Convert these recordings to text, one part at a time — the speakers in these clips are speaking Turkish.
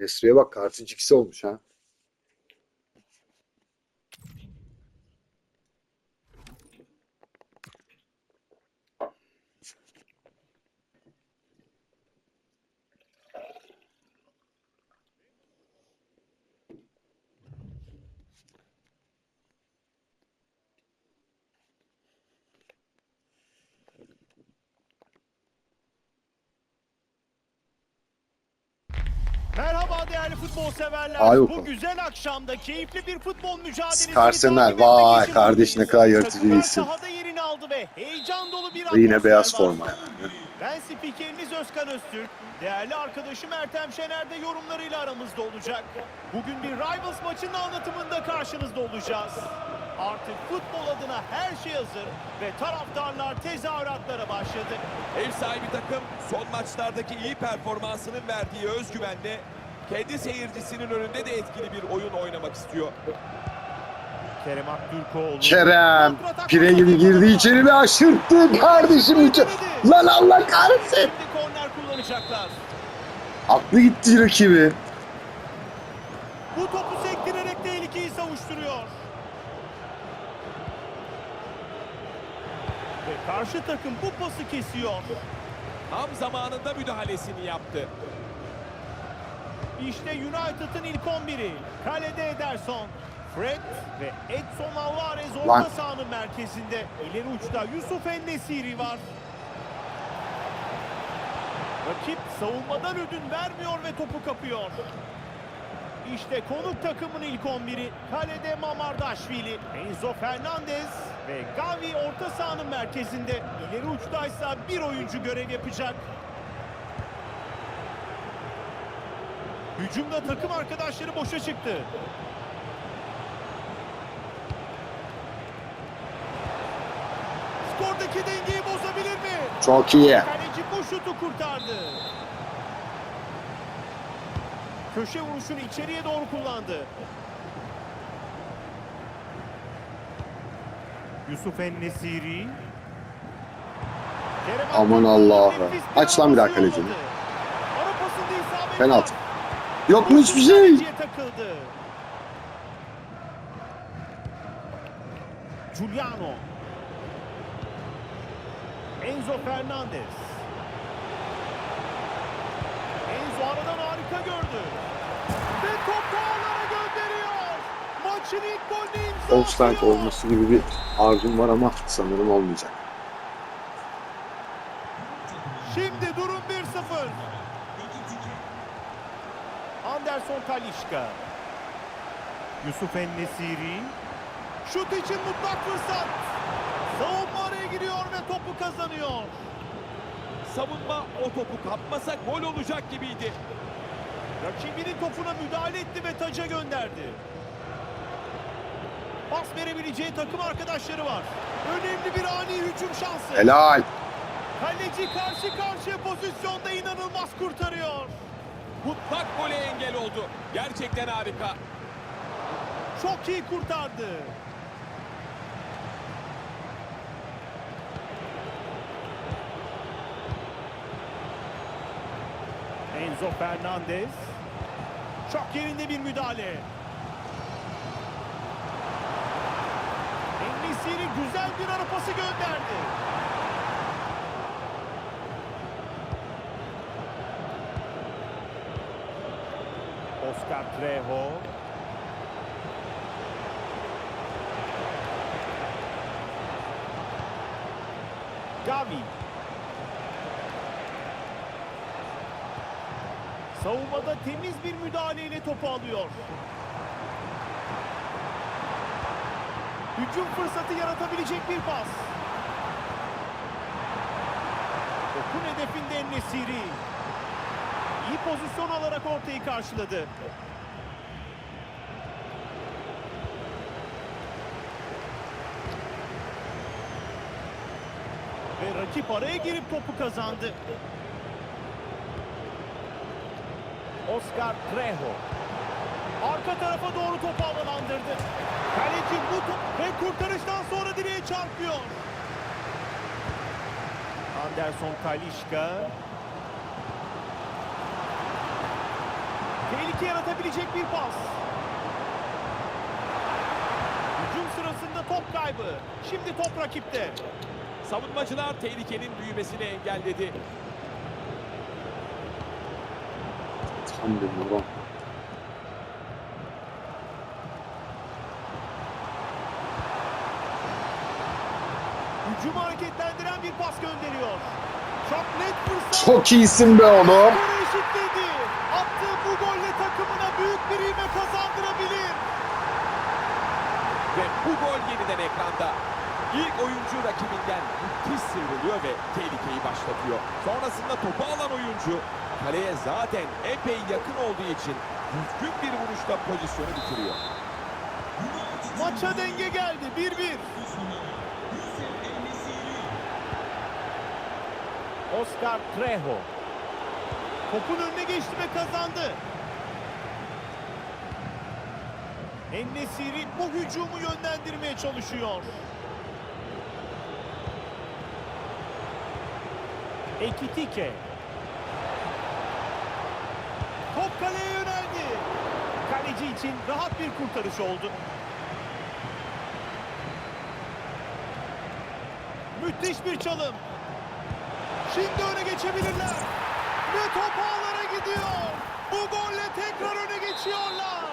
Nesri'ye bak kartı olmuş ha. Değerli futbol severler. Ay Bu güzel akşamda keyifli bir futbol mücadelesi Skarsener, vay kardeş ne kadar yaratıcı bir isim. Sahada yerini aldı ve heyecan dolu bir yine beyaz forma yani. Ben spikeriniz Özkan Öztürk. Değerli arkadaşım Ertem Şener de yorumlarıyla aramızda olacak. Bugün bir Rivals maçının anlatımında karşınızda olacağız. Artık futbol adına her şey hazır ve taraftarlar tezahüratlara başladı. Ev sahibi takım son maçlardaki iyi performansının verdiği özgüvenle kendi seyircisinin önünde de etkili bir oyun oynamak istiyor. Kerem Aktürkoğlu. Kerem pire gibi girdi içeri bir aşırttı kardeşim. müthe- Lan Allah kahretsin. Korner kullanacaklar. Aklı gitti rakibi. Bu topu sektirerek tehlikeyi savuşturuyor. Ve karşı takım bu pası kesiyor. Tam zamanında müdahalesini yaptı. İşte United'ın ilk 11'i. Kalede Ederson. Fred ve Edson Alvarez orta sahanın merkezinde. İleri uçta Yusuf Ennesiri var. Rakip savunmadan ödün vermiyor ve topu kapıyor. İşte konuk takımın ilk 11'i. Kalede Mamardaşvili, Enzo Fernandez ve Gavi orta sahanın merkezinde. İleri uçtaysa bir oyuncu görev yapacak. Hücumda takım arkadaşları boşa çıktı. Skordaki dengeyi bozabilir mi? Çok iyi. Kaleci bu şutu kurtardı. Köşe vuruşunu içeriye doğru kullandı. Yusuf En-Nesiri. Aman Allah'ım. Aç lan bir daha kalecini. Penaltı. Yok mu hiçbir şey? Takıldı. Giuliano. Enzo Fernandez. Enzo aradan harika gördü. Ve topu ağlara gönderiyor. Maçın ilk golünü imza Offside olması gibi bir arzum var ama sanırım olmayacak. Şimdi durum 1-0. Anderson Talişka. Yusuf En-Nesiri. Şut için mutlak fırsat. Savunma araya giriyor ve topu kazanıyor. Savunma o topu kapmasa gol olacak gibiydi. Rakibinin topuna müdahale etti ve taca gönderdi. Pas verebileceği takım arkadaşları var. Önemli bir ani hücum şansı. Helal. Kaleci karşı karşıya pozisyonda inanılmaz kurtarıyor. Mutlak gole engel oldu. Gerçekten harika. Çok iyi kurtardı. Enzo Fernandez. Çok yerinde bir müdahale. Enesiri güzel bir ara pası gönderdi. Oscar Trejo. Gavi. Savunmada temiz bir müdahaleyle topu alıyor. Hücum fırsatı yaratabilecek bir pas. Topun hedefinde Nesiri. İyi pozisyon alarak ortayı karşıladı. Ve rakip araya girip topu kazandı. Oscar Trejo. Arka tarafa doğru topu havalandırdı. Kaleci bu top ve kurtarıştan sonra direğe çarpıyor. Anderson Talişka. Tehlike yaratabilecek bir pas. Hücum sırasında top kaybı. Şimdi top rakipte. Savunmacılar tehlikenin büyümesini engelledi. Tam bir moron. Hücumu hareketlendiren bir pas gönderiyor. Çok net fırsat. Çok iyisin be oğlum. Eşitledi. Attığı bu golle takımına büyük bir ivme kazandırabilir. Ve bu gol yeniden ekranda. İlk oyuncu rakibinden müthiş sıyrılıyor ve tehlikeyi başlatıyor. Sonrasında topu alan oyuncu kaleye zaten epey yakın olduğu için düzgün bir vuruşla pozisyonu bitiriyor. Maça denge geldi. 1-1. Oscar Trejo. Topun önüne geçti ve kazandı. Ennesiri bu hücumu yönlendirmeye çalışıyor. Ekitike. Top kaleye yöneldi. Kaleci için rahat bir kurtarış oldu. Müthiş bir çalım. Şimdi öne geçebilirler. Ve top ağlara gidiyor. Bu golle tekrar öne geçiyorlar.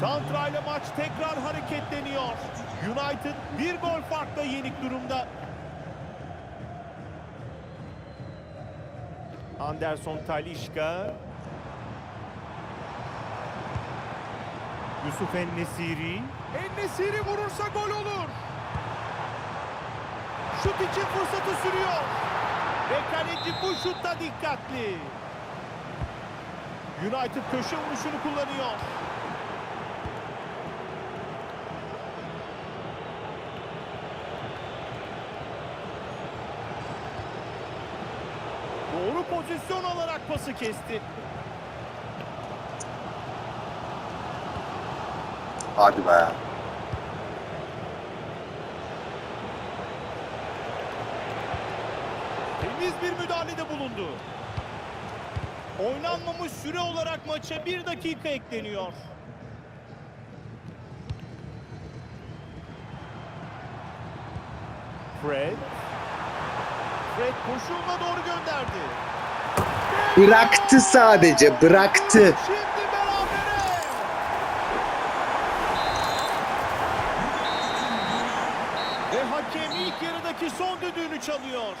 Santra ile maç tekrar hareketleniyor. United bir gol farkla yenik durumda. Anderson Talişka. Yusuf Ennesiri. Ennesiri vurursa gol olur. Şut için fırsatı sürüyor. Ve kaleci bu şutta dikkatli. United köşe vuruşunu kullanıyor. Doğru pozisyon alarak pası kesti. Hadi be. Temiz bir müdahalede bulundu. Oynanmamış süre olarak maça bir dakika ekleniyor. Fred. Fred koşulma doğru gönderdi. Bıraktı sadece bıraktı. Şimdi 3 alıyor.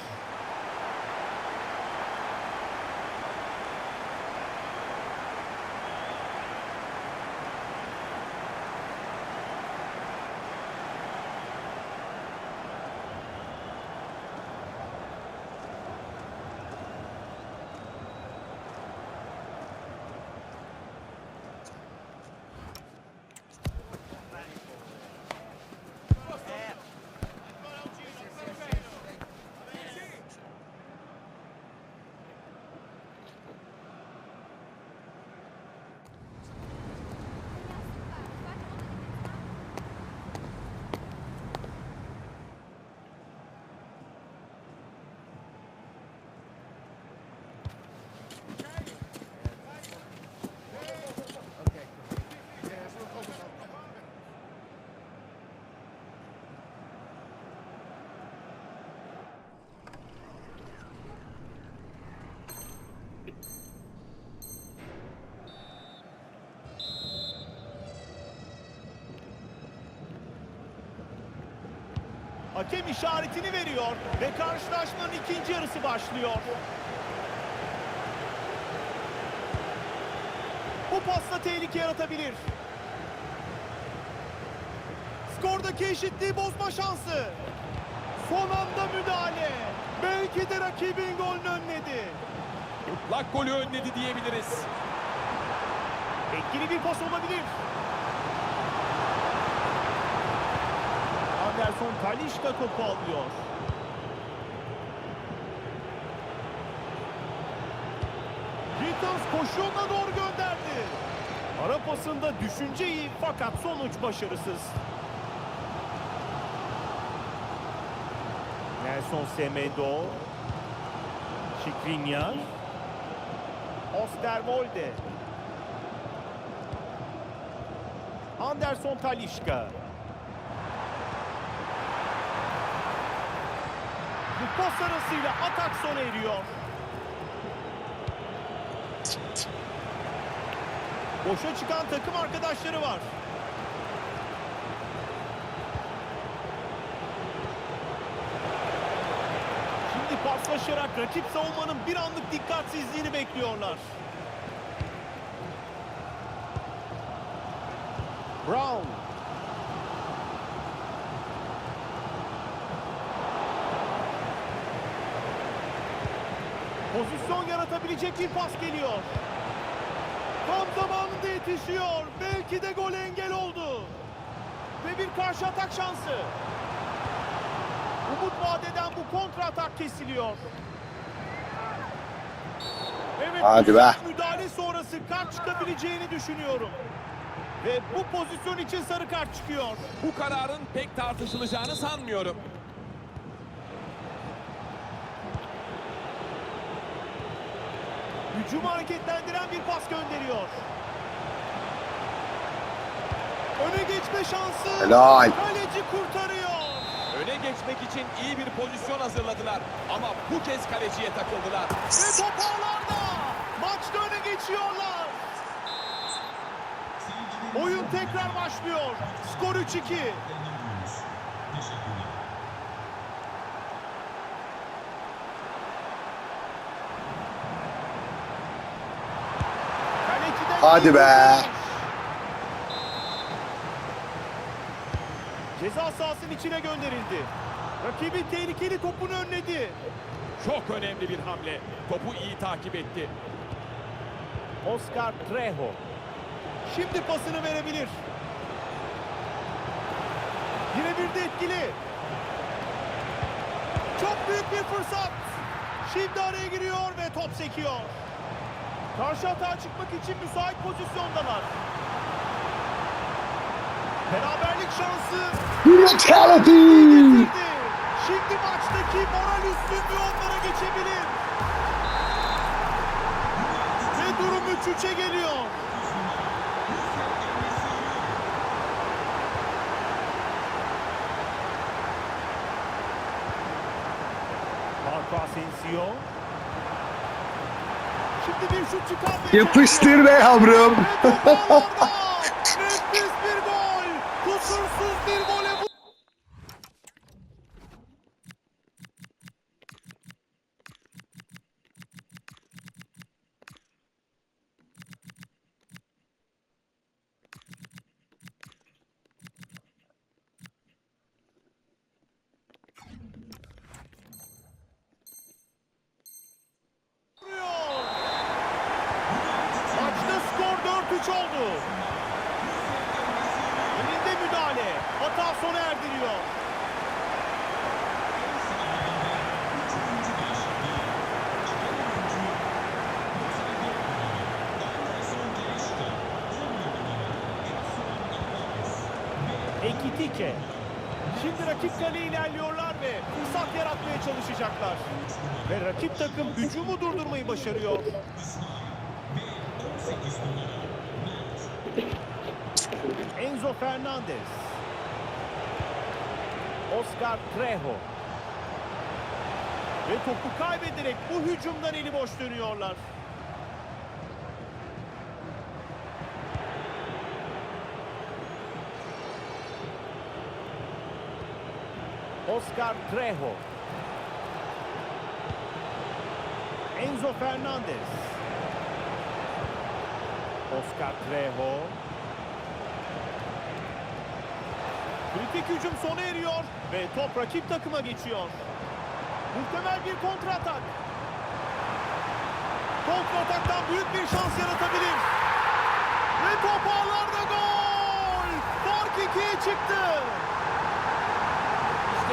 Hakem işaretini veriyor ve karşılaşmanın ikinci yarısı başlıyor. Bu pasla tehlike yaratabilir. Skordaki eşitliği bozma şansı. Son anda müdahale. Belki de rakibin golünü önledi. Mutlak golü önledi diyebiliriz. Etkili bir pas olabilir. Anderson Talişka topu alıyor. Gittins koşu yoluna doğru gönderdi. Ara pasında düşünce iyi fakat sonuç başarısız. Nelson Semedo. Şikrinyar. Osterwolde. Anderson Talişka. Bu pas arasıyla atak sona eriyor. Boşa çıkan takım arkadaşları var. Şimdi paslaşarak rakip savunmanın bir anlık dikkatsizliğini bekliyorlar. Brown. Pozisyon yaratabilecek bir pas geliyor. Tam zamanında yetişiyor. Belki de gol engel oldu. Ve bir karşı atak şansı. Umut vadeden bu kontra atak kesiliyor. Evet, Hadi be. Müdahale sonrası kart çıkabileceğini düşünüyorum. Ve bu pozisyon için sarı kart çıkıyor. Bu kararın pek tartışılacağını sanmıyorum. Hücumu hareketlendiren bir pas gönderiyor. Öne geçme şansı. Helal. Kaleci kurtarıyor. Öne geçmek için iyi bir pozisyon hazırladılar. Ama bu kez kaleciye takıldılar. Ve top ağlarda. Maçta öne geçiyorlar. Oyun tekrar başlıyor. Skor 3-2. Hadi be. Ceza sahasının içine gönderildi. Rakibin tehlikeli topunu önledi. Çok önemli bir hamle. Topu iyi takip etti. Oscar Trejo. Şimdi pasını verebilir. Birebir de etkili. Çok büyük bir fırsat. Şimdi araya giriyor ve top sekiyor. Karşı atağa çıkmak için müsait pozisyondalar. Beraberlik şansı Brutality. Şimdi maçtaki moral üstünlüğü onlara geçebilir. Ve durum 3-3'e geliyor. Marco Asensio. Şimdi bir şut çıkardı. Yapıştır be yavrum. Ve top ağlarda. Nefis bir gol. Kusursuz bir gole bu. vuruyor. Maçta skor 4-3 oldu. Önünde müdahale. Hata sona erdiriyor. Ekitike. Şimdi rakip kaleye ilerliyorlar ve fırsat yaratmaya çalışacaklar. Ve rakip takım hücumu durdurmayı başarıyor. Enzo Fernandez. Oscar Trejo. Ve topu kaybederek bu hücumdan eli boş dönüyorlar. Oscar Trejo. Enzo Fernandez. Oscar Trejo. Kritik hücum sona eriyor ve top rakip takıma geçiyor. Muhtemel bir kontratak. Kontrataktan büyük bir şans yaratabilir. Ve top ağlarda gol! Fark ikiye çıktı.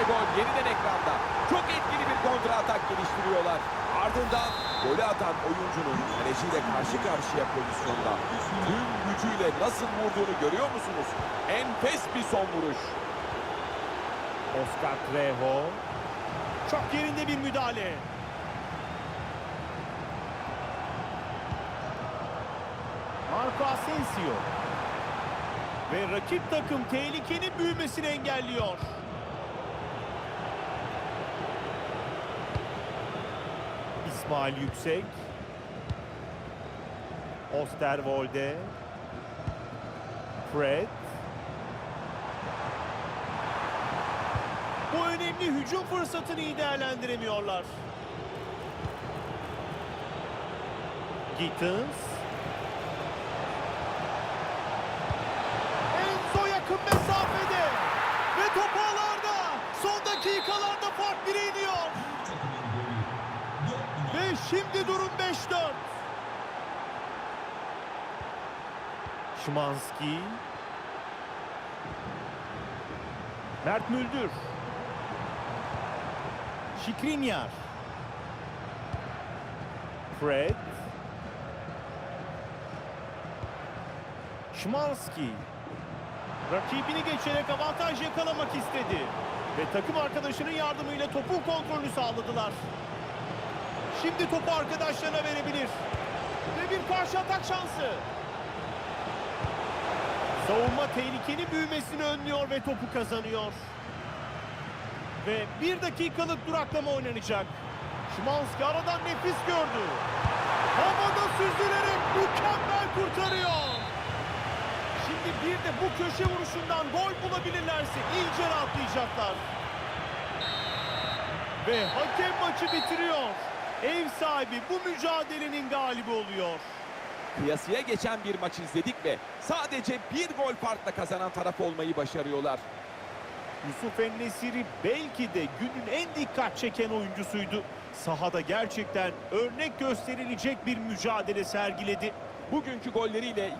Gol yeniden ekranda. Çok etkili bir kontra atak geliştiriyorlar. Ardından golü atan oyuncunun kaleciyle karşı karşıya pozisyonda tüm gücüyle nasıl vurduğunu görüyor musunuz? Enfes bir son vuruş. Oscar Trejo. Çok yerinde bir müdahale. Marco Asensio. Ve rakip takım tehlikenin büyümesini engelliyor. İsmail Yüksek. Osterwolde. Fred. Bu önemli hücum fırsatını iyi değerlendiremiyorlar. Gittins. Enzo yakın mesafede. Ve top ağlarda. Son dakikalarda fark bire iniyor. Ve şimdi durum 5-4. Şimanski. Mert Müldür. Şikrinyar. Fred. Şimanski. Rakibini geçerek avantaj yakalamak istedi. Ve takım arkadaşının yardımıyla topun kontrolünü sağladılar. Şimdi topu arkadaşlarına verebilir. Ve bir karşı atak şansı. Savunma tehlikenin büyümesini önlüyor ve topu kazanıyor. Ve bir dakikalık duraklama oynanacak. Şimanski aradan nefis gördü. Havada süzülerek mükemmel kurtarıyor. Şimdi bir de bu köşe vuruşundan gol bulabilirlerse iyice rahatlayacaklar. Ve hakem maçı bitiriyor. Ev sahibi bu mücadelenin galibi oluyor. Kıyasıya geçen bir maç izledik ve sadece bir gol farkla kazanan taraf olmayı başarıyorlar. Yusuf Ennesiri belki de günün en dikkat çeken oyuncusuydu. Sahada gerçekten örnek gösterilecek bir mücadele sergiledi. Bugünkü golleriyle